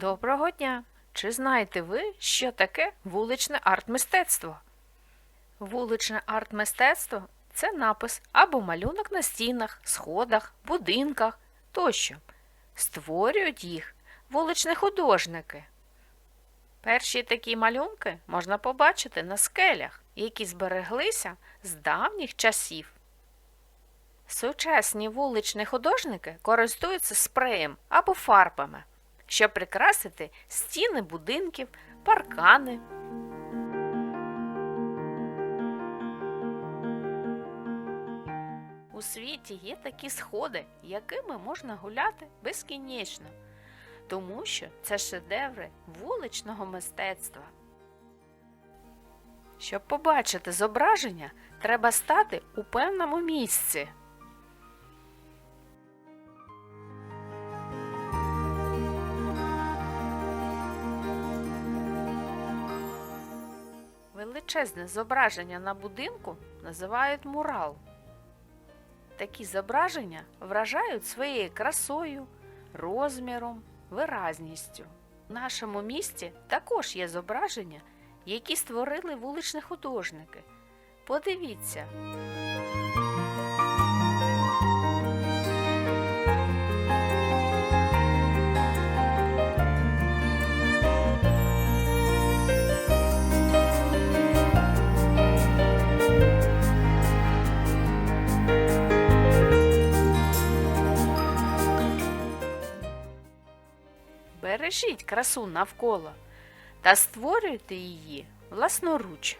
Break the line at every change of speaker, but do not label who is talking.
Доброго дня! Чи знаєте ви, що таке вуличне арт-мистецтво? Вуличне арт-мистецтво це напис або малюнок на стінах, сходах, будинках тощо. Створюють їх вуличні художники. Перші такі малюнки можна побачити на скелях, які збереглися з давніх часів. Сучасні вуличні художники користуються спреєм або фарбами, щоб прикрасити стіни будинків, паркани. У світі є такі сходи, якими можна гуляти безкінечно, тому що це шедеври вуличного мистецтва. Щоб побачити зображення, треба стати у певному місці. Величезне зображення на будинку називають мурал. Такі зображення вражають своєю красою, розміром, виразністю. В нашому місті також є зображення, які створили вуличні художники. Подивіться. Бережіть красу навколо та створюйте її власноруч.